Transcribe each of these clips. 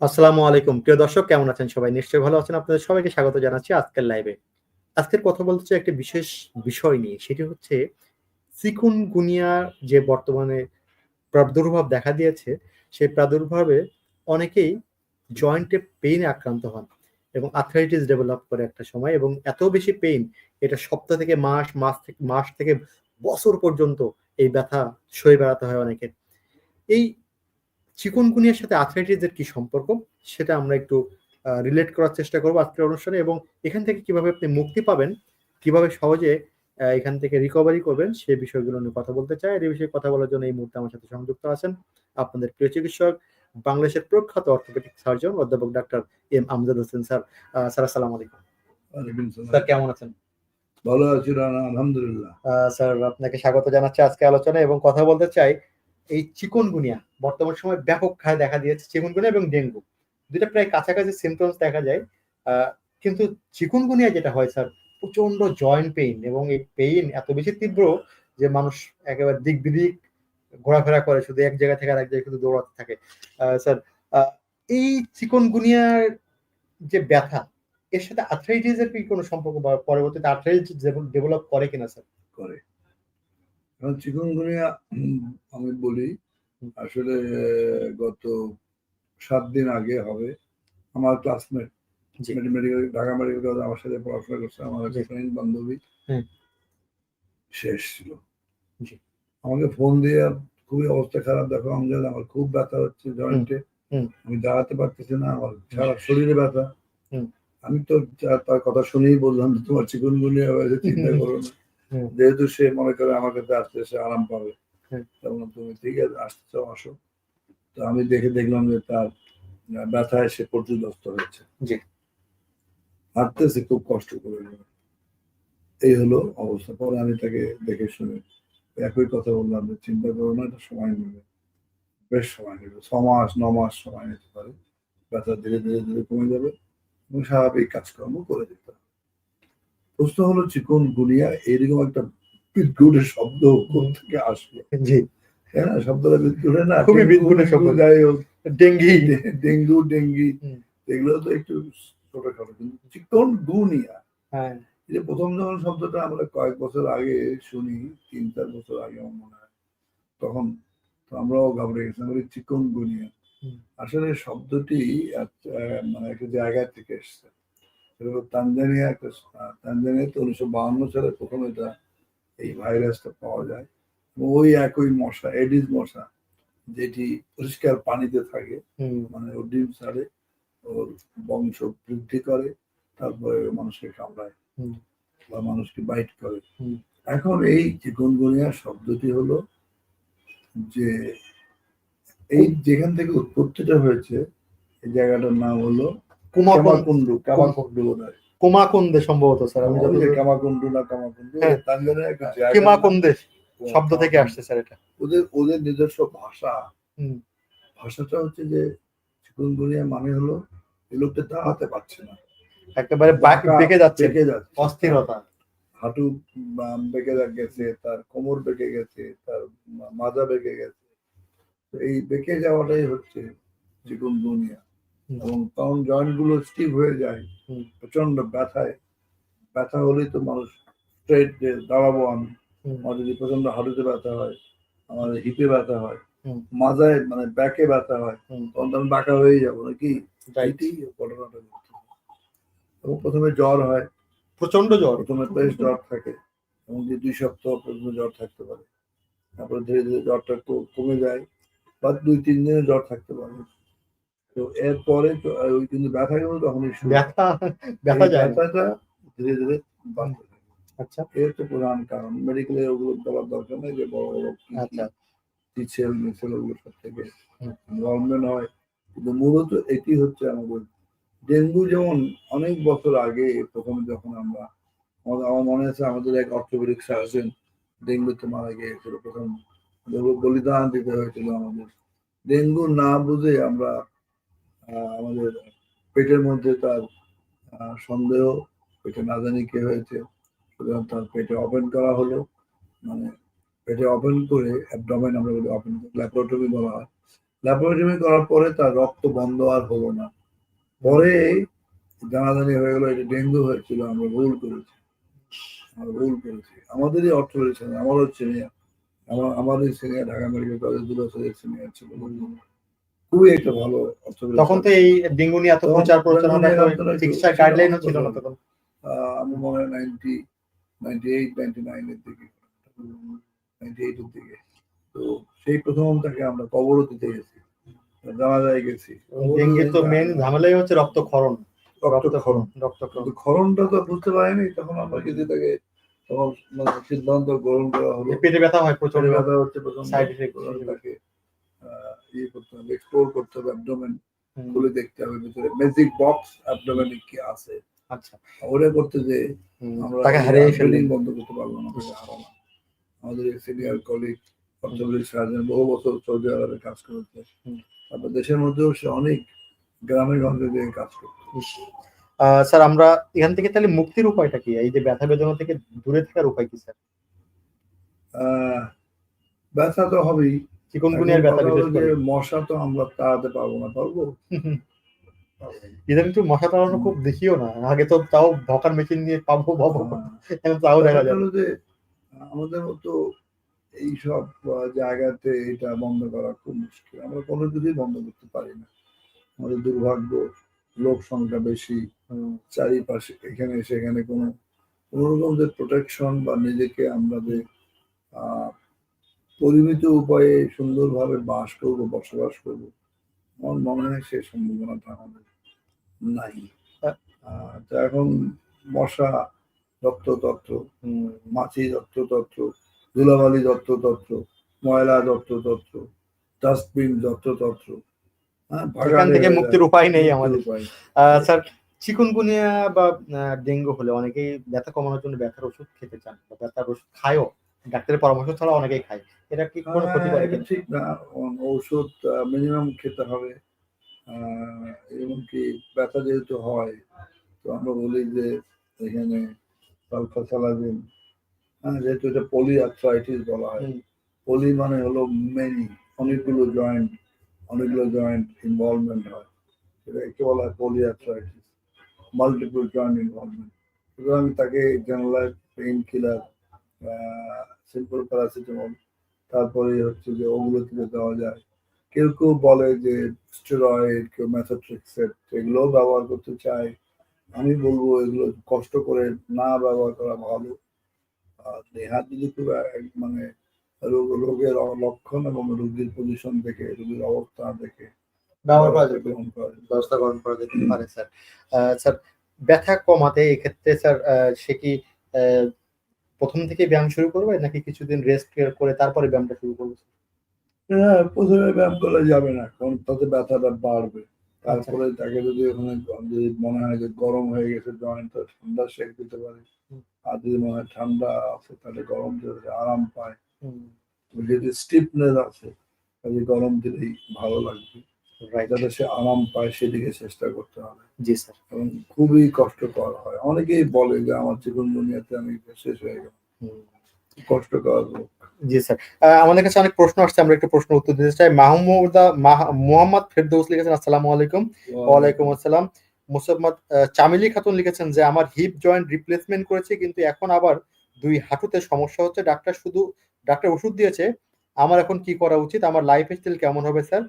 আসসালামু আলাইকুম। প্রিয় দর্শক, কেমন আছেন সবাই? নিশ্চয়ই ভালো আছেন। আপনাদের সবাইকে স্বাগত জানাচ্ছি আজকের লাইভে আজকের কথা বলতে চাই একটি বিশেষ বিষয় নিয়ে। সেটি হচ্ছে চিকুন গুনিয়া যে বর্তমানে প্রাদুর্ভাব দেখা দিয়েছে, সেই প্রাদুর্ভাবে অনেকেই জয়েন্টে পেইনে আক্রান্ত হন এবং আর্থ্রাইটিস ডেভেলপ করে একটা সময় এবং এত বেশি পেইন এটা সপ্তাহ থেকে মাস মাস থেকে মাস থেকে বছর পর্যন্ত এই ব্যথা সয়ে বেড়াতে হয় অনেকের। এই চিকুনগুনিয়ার সাথে আর্থ্রাইটিসের কি সম্পর্ক? সেটা আমরা একটু রিলেট করার চেষ্টা করব আজকের অনুষ্ঠানে এবং এখান থেকে কীভাবে আপনি মুক্তি পাবেন কীভাবে সহজে আহ, এখান থেকে রিকভারি করবেন সেই বিষয়গুলো নিয়ে কথা বলতে চাই। এই বিষয়ে কথা বলার জন্য এই মুহূর্তে আমার সাথে সংযুক্ত আছেন আপনাদের প্রিয় চিকিৎসক বাংলাদেশের প্রখ্যাত অর্থোপেডিক সার্জন অধ্যাপক doctor M Amjad Hossain sir. Sir আসসালামু আলাইকুম। স্যার কেমন আছেন? ভালো আছি আলহামদুলিল্লাহ। স্যার আপনাকে স্বাগত জানাচ্ছি আজকে আলোচনায় এবং কথা বলতে চাই এই চিকনগুনিয়া বর্তমান সময় ব্যাপক খায় দেখা দিয়েছে, চিকনগুনিয়া এবং ডেঙ্গু। দুটা প্রায় কাছাকাছি সিমটমস দেখা যায়। কিন্তু চিকনগুনিয়া যেটা হয় স্যার প্রচণ্ড জয়েন্ট পেইন এবং এই পেইন এত বেশি তীব্র যে মানুষ একেবারে দিক বিদিক ঘোরাফেরা করে, শুধু এক জায়গা থেকে আরেক জায়গায় শুধু দৌড়াতে থাকে। স্যার এই চিকনগুনিয়ার যে ব্যথা, এর সাথে আর্থ্রাইটিসের কি কোনো সম্পর্ক বা পরবর্তীতে আর্থ্রাইটিস ডেভেলপ করে কিনা স্যার করে। এখন চিকুনগুনিয়া আমি বলি আসলে গত সাত দিন আগে হবে আমার ক্লাসমেট মেডিকেল ঢাকা মেডিকেল কলেজে আমার সাথে পড়াশোনা করছে আমার। ফ্রেন্ড বান্ধবী। শেষ ছিল আমাকে ফোন দিয়ে খুবই অবস্থা খারাপ। দেখো আমজাদ আমার খুব ব্যথা হচ্ছে জয়েন্টে। আমি দাঁড়াতে পারতেছি না আমার সারা শরীরে ব্যথা। আমি তো তার কথা শুনেই বললাম যে তোমার চিকুনগুনিয়া চিন্তা করো না। যেহেতু সে মনে করে আমার কাছে আসতে সে আরাম পাবে। তখন তুমি ঠিক আছে আসতে চাও আসো। তো আমি দেখে দেখলাম যে তার ব্যথায় সে পর্যদস্ত হয়েছে। হাঁটতেছে খুব কষ্ট করে এই হলো অবস্থা। পরে আমি তাকে দেখে শুনে একই কথা বললাম যে চিন্তা করো না এটা সময় নেবে। বেশ সময় নেবে। ছ মাস ন মাস সময় নিতে পারে। ব্যথা ধীরে ধীরে ধীরে কমে যাবে এবং স্বাভাবিক কাজকর্ম করে দিতে হবে। প্রশ্ন হলো চিকন গুনিয়া এরকম একটা বিদ্যুটের শব্দ কোন থেকে আসলো? জি। হ্যাঁ না শব্দটা বিদ্যুটের না খুবই ডেঙ্গু, বিদ্যুতের শব্দ। যাই হোক। ডেঙ্গি। ডেঙ্গু ডেঙ্গি এগুলো তো একটু ছোটখাটো কিন্তু চিকন গুনিয়া হ্যাঁ। এই যে প্রথম যখন শব্দটা আমরা কয়েক বছর আগে শুনি তিন চার বছর আগে আমার মনে হয় তখন আমরাও ঘাবড়ে গেছিলাম বলি চিকন গুনিয়া আসলে শব্দটি এক- মানে একটা জায়গা থেকে এসছে। সেটা হলো তানজানিয়া একটা তানজানিয়াতে উনিশশো বাহান্ন সালে প্রথম এটা এই ভাইরাসটা পাওয়া যায়। ওই একই মশা এডিস মশা যেটি পরিষ্কার পানিতে থাকে মানে ওর ডিম ছাড়ে ওর বংশ বৃদ্ধি করে তারপরে মানুষকে কামড়ায়। বা মানুষকে বাইট করে। এখন এই চিকনগুনিয়া শব্দটি হলো যে এই যেখান থেকে উৎপত্তিটা হয়েছে এই জায়গাটার নাম হলো বোধ হয় কুমাকুন্দে সম্ভবত স্যার আমি যতদূর কামাকুন্ডু না কামাকুন্ডু হ্যাঁ। একটা জায়গা কিমাকুন্দে শব্দ থেকে আসছে স্যার এটা। ওদের ওদের নিজস্ব ভাষা। ভাষাটা হচ্ছে যে চিকুনগুনিয়া মানে হলো এই লোকটা দাঁড়াতে পারছে না। একেবারে বাঁক- বাঁকা, যাচ্ছে। বেঁকে যাচ্ছে। অস্থিরতা। হাঁটু বেঁকে গেছে তার কোমর বেঁকে গেছে তার মাজা বেঁকে গেছে। এই বেঁকে যাওয়াটাই হচ্ছে চিকুনগুনিয়া। এবং কারণ জয়েন্টগুলো স্টিভ হয়ে যায়। প্রচণ্ড ব্যথায় ব্যথা হলেই তো মানুষ স্ট্রেট দাঁড়াবো আমি আমার যদি প্রচণ্ড হাঁটুতে ব্যথা হয় আমার হিপে ব্যথা হয়। মাজায় মানে ব্যাকে ব্যথা হয়। তখন তো আমি বাঁকা হয়ে যাব নাকি. এইটাই ঘটনাটা। এবং প্রথমে জ্বর হয় প্রচণ্ড জ্বর প্রথমে বেশ জ্বর থাকে এবং যে দুই সপ্তাহ পর্যন্ত জ্বর থাকতে পারে তারপরে ধীরে ধীরে জ্বরটা কমে যায় বা দুই তিন দিনে জ্বর থাকতে পারে তো এরপরে তো ওই কিন্তু ব্যথা গেল তখনই শুরু। ব্যথা ব্যথা যায়। ব্যথাটা ধীরে ধীরে আচ্ছা। এর তো প্রধান কারণ। মেডিকেলে ওগুলো দেওয়ার দরকার নেই যে বড় বড় আচ্ছা। টিচেল মিছিল ওগুলো সব থেকে। ইনভলভমেন্ট হয়। কিন্তু মূলত এটি হচ্ছে আমাদের ডেঙ্গু যেমন অনেক বছর আগে প্রথমে যখন আমরা আমাদের- আমার মনে আছে আমাদের এক অর্থোপেডিক সার্জন ডেঙ্গুতে মারা গিয়েছিল। প্রথম বলিদান দিতে হয়েছিল আমাদের। ডেঙ্গু না বুঝে আমরা আমাদের পেটের মধ্যে তার সন্দেহ, পেটে না জানি কে হয়েছে, সুতরাং তার পেটে ওপেন করা হলো। মানে পেটে ওপেন করে অ্যাবডোমেন আমরা বলি ওপেন ল্যাপারোটমি বলা হয়। ল্যাপারোটমি করার পরে তার রক্ত বন্ধ আর হলো না। পরে জানাজানি হয়ে গেলো, এটা ডেঙ্গু হয়েছিল, আমরা ভুল করেছি। আমরা ভুল করেছি। আমাদেরই অর্থ রয়েছে আমারও সিনিয়র। আমার আমাদের সিনিয়র ঢাকা মেডিকেল কলেজ দু বছরের সিনিয়র ছিল। খুবই একটা ভালো তখন তো এই ডেঙ্গু নিয়ে এত প্রচার প্রচারণা ডেঙ্গু চিকিৎসার গাইডলাইনও ছিল না তখন। আমার মনে হয় নাইনটি নাইনটি এইট নাইনটি নাইনের দিকে। নাইনটি এইটের দিকে। তো সেই প্রথম তাকে আমরা কবরও দিতে গেছি। জানাজায় গেছি। ডেঙ্গির তো মেন ঝামেলাই হচ্ছে রক্তক্ষরণ। রক্তক্ষরণ। রক্তক্ষরণ। কিন্তু খরণটা তো বুঝতে পারিনি। তখন আমরা কিন্তু তাকে তখন মানে সিদ্ধান্ত গ্রহণ করা হলো। পেটে ব্যথা হয় প্রচণ্ড ব্যথা হচ্ছে প্রথম Side effect তাকে করতে হবে এক্সপ্লোর করতে হবে অ্যাবডোমেন খুলে দেখতে হবে ভিতরে। ম্যাজিক বক্স অ্যাবডোমেনে কি আছে? আচ্ছা। ওটা করতে যে আমরা তাকে হারিয়ে ট্রেনিং বন্ধ করতে পারব না আমাদের সিনিয়র কলিগ অর্থোপেডিক সার্জন বহু বছর সৌদি আরবে কাজ করেছে। তারপর দেশের মধ্যেও সে অনেক গ্রামে গঞ্জে দিয়ে কাজ করতো স্যার আমরা এখান থেকে তাহলে মুক্তির উপায়টা কি? এই যে ব্যথা বেদনা থেকে দূরে থাকার উপায় কি স্যার? ব্যথা তো হবেই। চিকনগুনিয়ার ব্যথা বিশেষ করে মশা তো আমরা তাড়াতে পারব না পারব? ইদানিং তো মশা তাড়ানো খুব দেখিও না। আগে তো তাও ভকার মেশিন নিয়ে পাবো পাবো। এখন তাও দেখা যায় যে আমাদের মতো এইসব জায়গাতে এটা বন্ধ করা খুব মুশকিল। আমরা কোনো কিছুই বন্ধ করতে পারি না। আমাদের দুর্ভাগ্য লোক সংখ্যা বেশি চারিপাশে এখানে সেখানে কোনো কোনো রকম যে প্রোটেকশন বা নিজেকে আমরা যে পরিমিত উপায়ে সুন্দরভাবে বাস করব বসবাস করব আমার মনে হয় সে সম্ভাবনাটা আমাদের নাই। আহ, তো এখন মশা রক্ততত্ত্ব হুম, মাছি দত্ততত্ত্ব ধুলাবালি দত্ততত্ত্ব ময়লা দত্ত দত্ততত্ত্ব ডাস্টবিন দত্ততত্ত্ব হ্যাঁ এখান থেকে মুক্তির উপায় নেই আমাদের। উপায়। আহ, স্যার চিকুনগুনিয়া বা ডেঙ্গু হলে অনেকেই ব্যথা কমানোর জন্য ব্যথার ওষুধ খেতে চান বা ব্যথার ওষুধ খায়ও। ডাক্তারের পরামর্শ ছাড়া অনেকেই খায়। এটা কি কোনো ক্ষতি হ্যাঁ, করে এটা ঠিক না। ঔষধ মিনিমাম খেতে হবে। এমনকি ব্যথা যেহেতু হয় তো আমরা বলি যে এখানে সালফাসালাজিন হ্যাঁ যেহেতু এটা পলি আর্থ্রাইটিস বলা হয়। পলি মানে হলো মেনি অনেকগুলো জয়েন্ট অনেকগুলো জয়েন্ট ইনভলভমেন্ট হয়। একে বলা হয় poly arthritis multiple joint involvement সুতরাং তাকে generalize pain killer simple paracetamol তারপরে হচ্ছে যে ওগুলো থেকে দেওয়া যায়। কেউ কেউ বলে যে স্টেরয়েড কেউ ম্যাথোট্রিক্সেট এগুলোও ব্যবহার করতে চায়। আমি বলব এগুলো কষ্ট করে না ব্যবহার করা ভালো। আর নেহাত যদি খুব মানে রোগ রোগের লক্ষণ এবং রোগীর পজিশন দেখে রোগীর অবস্থা দেখে ব্যবহার করা যাবে গ্রহণ করা ব্যবস্থা গ্রহণ করা যেতে পারে স্যার। স্যার ব্যথা কমাতে এক্ষেত্রে স্যার সে কি প্রথম থেকে ব্যায়াম শুরু করবে নাকি কিছুদিন রেস্ট করে তারপরে ব্যায়ামটা শুরু করবে হ্যাঁ প্রথমে ব্যায়াম করা যাবে না কারণ তাতে ব্যথাটা বাড়বে। তারপরে তাকে যদি ওখানে যদি মনে হয় যে গরম হয়ে গেছে জয়েন্ট ঠান্ডা সেক দিতে পারে। আর যদি মনে হয় ঠান্ডা আছে তাহলে গরম দিলে আরাম পায়। যদি স্টিফনেস আছে তাহলে গরম দিলেই ভালো লাগবে. যাতে সে আরাম পায় সেদিকে চেষ্টা করতে হবে। জি স্যার। এবং খুবই কষ্টকর হয়। অনেকেই বলে যে আমার চিকন দুনিয়াতে আমি শেষ হয়ে গেলাম। কষ্টকর জি স্যার। আমাদের কাছে অনেক প্রশ্ন আসছে আমরা একটু প্রশ্ন উত্তর দিতে চাই। মাহমুদা মাহ- মোহাম্মদ ফেরদৌস লিখেছেন আসসালামু আলাইকুম। ওয়ালাইকুম আসসালাম। মুসাম্মদ চামেলি খাতুন লিখেছেন যে আমার হিপ জয়েন্ট রিপ্লেসমেন্ট করেছে কিন্তু এখন আবার দুই হাঁটুতে সমস্যা হচ্ছে। ডাক্তার শুধু ডাক্তার ওষুধ দিয়েছে। আমার এখন কি করা উচিত? আমার লাইফ স্টাইল কেমন হবে স্যার?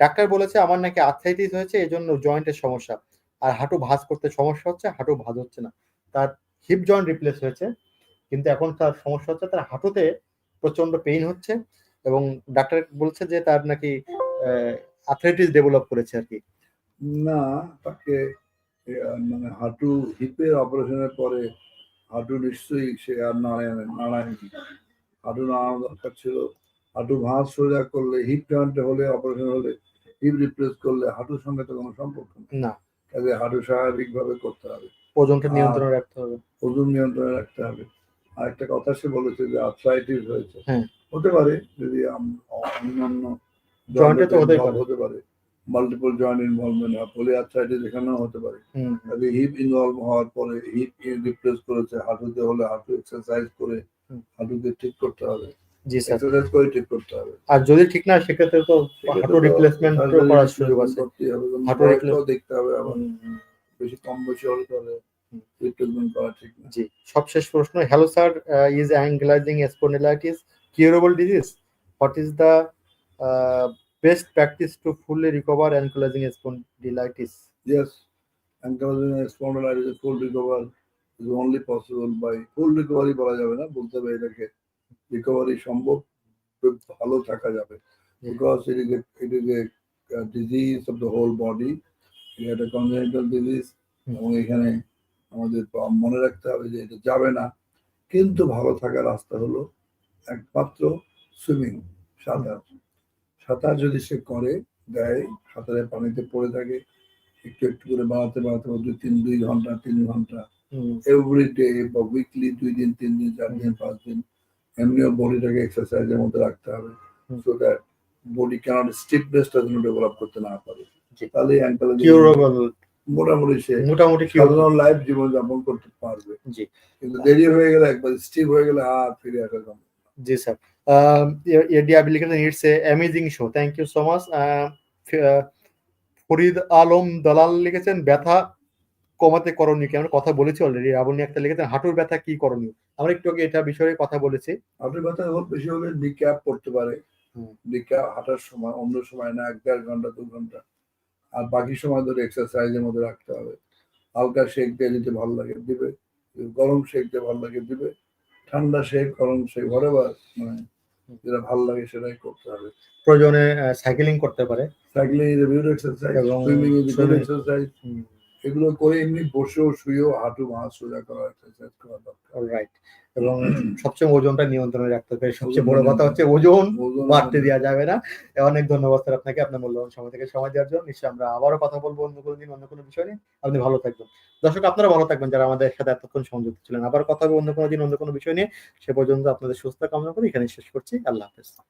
ডাক্তার বলেছে আমার নাকি আর্থ্রাইটিস হয়েছে এই জন্য জয়েন্টের সমস্যা। আর হাঁটু ভাঁজ করতে সমস্যা হচ্ছে, হাঁটু ভাঁজ হচ্ছে না। তার হিপ জয়েন্ট রিপ্লেস হয়েছে, কিন্তু এখন তার সমস্যা হচ্ছে তার হাঁটুতে প্রচণ্ড পেইন হচ্ছে এবং ডাক্তার বলছে যে তার নাকি আর্থ্রাইটিস ডেভেলপ করেছে আর কি। না, তাকে মানে হাঁটু হিপের অপারেশনের পরে হাঁটু নিশ্চয়ই সে আর নাড়ায় নাড়ায়নি। হাঁটু নাড়ানো দরকার ছিল হাঁটু ভাঁজ সোজা করলে হিপ জয়েন্টে হলে অপারেশন হলে হিপ রিপ্লেস করলে হাঁটুর সঙ্গে তো কোনো সম্পর্ক না। কাজে হাঁটু স্বাভাবিকভাবে করতে হবে। ওজনটা আর- নিয়ন্ত্রণে রাখতে হবে। ওজন নিয়ন্ত্রণে রাখতে হবে। আর একটা কথা সে বলেছে যে আর্থ্রাইটিস হয়েছে। হ্যাঁ। হতে পারে যদি অন্যান্য জয়েন্টে তো। হতে পারে। মাল্টিপল জয়েন্ট ইনভলভমেন্ট হয় পলি আর্থ্রাইটিস এখানেও হতে পারে। তবে হিপ ইনভলভ হওয়ার পরে হিপ রিপ্লেস করেছে হাঁটুতে হলে হাঁটু এক্সারসাইজ করে। হাঁটুতে ঠিক করতে হবে। জি স্যার। এক্সারসাইজ করে ঠিক করতে হবে। আর যদি ঠিক না সেক্ষেত্রে তো হাঁটু রিপ্লেসমেন্ট করার সুযোগ আছে। হবে হাঁটু বয়সটাও দেখতে হবে আবার বেশি কম বয়সী হলে তাহলে। রিপ্লেসমেন্ট করা ঠিক না। জি সবশেষ প্রশ্ন। Hello sir is ankylosing spondylitis curable disease what is the best practice to fully recover ankylosing spondylitis ankylosing spondylitis? Is full recover is only possible by full recovery বলা যাবে না বলতে হবে এটাকে। রিকভারি সম্ভব খুব ভালো থাকা যাবে। Because it is it is a disease of the whole body এটা কনজেনিটাল ডিজিজ এবং এখানে আমাদের মনে রাখতে হবে যে এটা যাবে না। কিন্তু ভালো থাকার রাস্তা হলো একমাত্র সুইমিং সাঁতার। সাঁতার যদি সে করে দেয় সাঁতারে পানিতে পড়ে থাকে একটু একটু করে বাড়াতে বাড়াতে দুই তিন দুই ঘণ্টা তিন ঘণ্টা। এভরি ডে বা উইকলি দুই দিন তিন দিন চার দিন পাঁচ দিন। এমনিও বডিটাকে এক্সারসাইজের মধ্যে রাখতে হবে। সো দ্যাট বডি ক্যানট স্টিফনেসটা যেন ডেভেলপ করতে না পারে। তাহলে অ্যাঙ্কেল মোটামুটি সে মোটামুটি সাধারণ লাইফ জীবন যাপন করতে পারবে। জি। কিন্তু দেরি হয়ে গেলে একবার স্টিভ হয়ে গেলে আর ফিরে আসা সম্ভব জি sir. It's a amazing show thank you so much Farid Alam Dalal লিখেছেন ব্যথা কমাতে করণীয় কি? আমরা কথা বলেছি অলরেডি রাবণী একটা লিখেছেন হাঁটুর ব্যথা কি করণীয়? আমরা একটু আগে এটা বিষয়ে কথা বলেছি। আপনি ব্যথা হোক বেশি হলে ডি ক্যাপ করতে পারে। হুম। ক্যাপ হাঁটার সময় অন্য সময় না এক দেড় ঘণ্টা দু ঘণ্টা। আর বাকি সময় ধরে এক্সারসাইজের মধ্যে রাখতে হবে। হালকা শেক দিয়ে দিতে ভালো লাগে দিবে। গরম শেক দিয়ে ভালো লাগে দিবে। ঠান্ডা শেক গরম শেক ঘরে মানে যেটা ভালো লাগে সেটাই করতে হবে। প্রয়োজনে সাইকেলিং করতে পারে। Cycling is exercise swimming is exercise এগুলো করে এমনি বসেও শুয়েও হাঁটু মাছ সোজা করা এক্সারসাইজ করা দরকার। রাইট এবং সবচেয়ে ওজনটা নিয়ন্ত্রণে রাখতে হবে। সবচেয়ে বড় কথা হচ্ছে ওজন ওজন বাড়তে দেওয়া যাবে না। অনেক ধন্যবাদ স্যার আপনাকে। আপনার মূল্যবান সময় থেকে সময় দেওয়ার জন্য। নিশ্চয়ই আমরা আবারও কথা বলব অন্য কোনো দিন অন্য কোনো বিষয় নিয়ে। আপনি ভালো থাকবেন। দর্শক আপনারা ভালো থাকবেন যারা আমাদের সাথে এতক্ষণ সংযুক্ত ছিলেন। আবার কথা হবে অন্য কোনো দিন অন্য কোনো বিষয় নিয়ে। সে পর্যন্ত আপনাদের সুস্থ কামনা করি এখানে শেষ করছি। আল্লাহ হাফেজ।